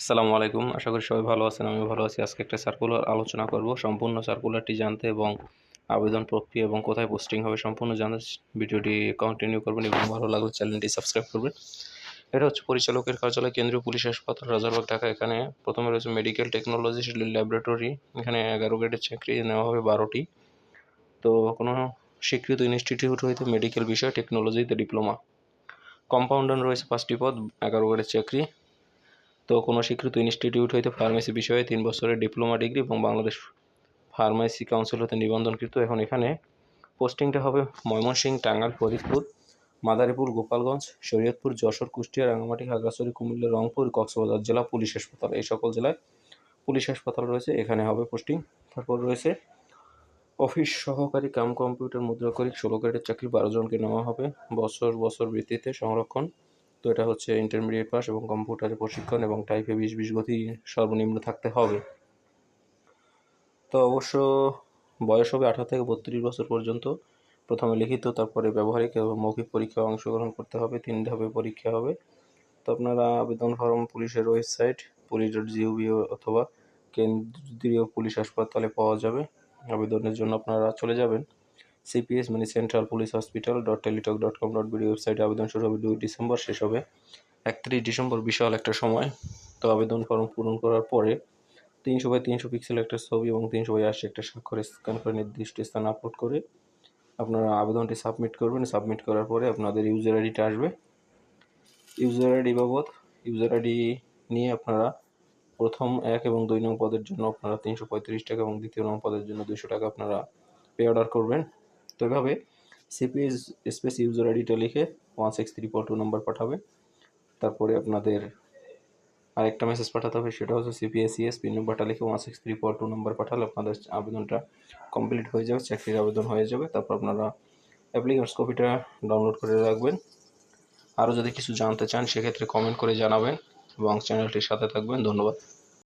আসসালামু আলাইকুম। আশা করি সবাই ভালো আছেন আমি ভালো আছি। আজকে একটা সার্কুলার আলোচনা করব, সম্পূর্ণ সার্কুলারটি জানতে এবং আবেদন প্রক্রিয়া এবং কোথায় পোস্টিং হবে সম্পূর্ণ জানতে ভিডিওটি কন্টিনিউ করবেন এবং ভালো লাগলে চ্যানেলটি সাবস্ক্রাইব করবেন। এটা হচ্ছে পরিচালকের কার্যালয়, কেন্দ্রীয় পুলিশ হাসপাতাল, রাজারবাগ, ঢাকা। এখানে প্রথমে রয়েছে মেডিকেল টেকনোলজি ল্যাবরেটরি এখানে এগারো গ্রেডের চাকরি নেওয়া হবে বারোটি। তো কোনো স্বীকৃত ইনস্টিটিউট হইতে মেডিকেল বিষয় টেকনোলজিতে ডিপ্লোমা কম্পাউন্ডার রয়েছে পাঁচটি পদ, এগারো গ্রেডের চাকরি। তো কোনো স্বীকৃত ইনস্টিটিউট হইতে ফার্মেসি বিষয়ে তিন বছরের ডিপ্লোমা ডিগ্রি এবং বাংলাদেশ ফার্মেসি কাউন্সিল হতে নিবন্ধনকৃত। এখন এখানে পোস্টিংটা হবে ময়মনসিংহ টাঙ্গাল ফরিদপুর, মাদারীপুর, গোপালগঞ্জ, শরীয়তপুর, যশোর, কুষ্টিয়া রাঙামাটি খাগড়াছড়ি, কুমিল্লা, রংপুর, কক্সবাজার জেলা, পুলিশ হাসপাতাল এই সকল জেলায় পুলিশ হাসপাতাল রয়েছে। এখানে হবে পোস্টিং। তারপর রয়েছে অফিস সহকারী কাম কম্পিউটার মুদ্রাকরিক ষোলো গ্রেডের চাকরি, বারো জনকে নেওয়া হবে। বছর বছর ভিত্তিতে সংরক্ষণ। তো এটা হচ্ছে ইন্টারমিডিয়েট পাস এবং কম্পিউটারে প্রশিক্ষণ এবং টাইপে বিশ বিশ গতি সর্বনিম্ন থাকতে হবে। তো অবশ্য বয়স হবে আঠারো থেকে বত্রিশ বছর পর্যন্ত। প্রথমে লিখিত, তারপরে ব্যবহারিক এবং মৌখিক পরীক্ষায় অংশগ্রহণ করতে হবে। তিন ধাপে পরীক্ষা হবে। তো আপনারা আবেদন ফর্ম পুলিশের ওয়েবসাইট পুলিশ ডট জিওভি অথবা কেন্দ্রীয় পুলিশ হাসপাতালে পাওয়া যাবে। আবেদনের জন্য আপনারা চলে যাবেন। সিপিএস মানে central police hospital dot Teletalk dot com dot BD ওয়েবসাইটে আবেদন শুরু হবে দুই ডিসেম্বর, শেষ হবে একত্রিশ ডিসেম্বর, বিশাল একটা সময়। তো আবেদন ফর্ম পূরণ করার পরে তিনশো বাই তিনশো পিক্সেল একটা ছবি এবং তিনশো বাই আশি একটা স্বাক্ষর স্ক্যান করে নির্দিষ্ট স্থানে আপলোড করে আপনারা আবেদনটি সাবমিট করবেন। সাবমিট করার পরে আপনাদের ইউজার আইডিটা আসবে। ইউজার আইডি বাবদ ইউজার আইডি নিয়ে আপনারা প্রথম এক এবং দুই নং পদের জন্য আপনারা তিনশো পঁয়ত্রিশ টাকা এবং দ্বিতীয় নং পদের জন্য দুশো টাকা আপনারা পে অর্ডার করবেন। এভাবে সিপিএস স্পেস ইউজার আইডিটা লিখে one six three four two number পাঠাবে। তারপরে আপনাদের আরেকটা মেসেজ পাঠাতে হবে, সেটা হচ্ছে সিপিএসিএস পিন নাম্বারটা লিখে one six three four two number পাঠালে আপনাদের আবেদনটা কমপ্লিট হয়ে যাবে, চাকরির আবেদন হয়ে যাবে। তারপর আপনারা অ্যাপ্লিকেন্টস কপিটা ডাউনলোড করে রাখবেন। আরও যদি কিছু জানতে চান, সেক্ষেত্রে কমেন্ট করে জানাবেন এবং চ্যানেলটির সাথে থাকবেন। ধন্যবাদ।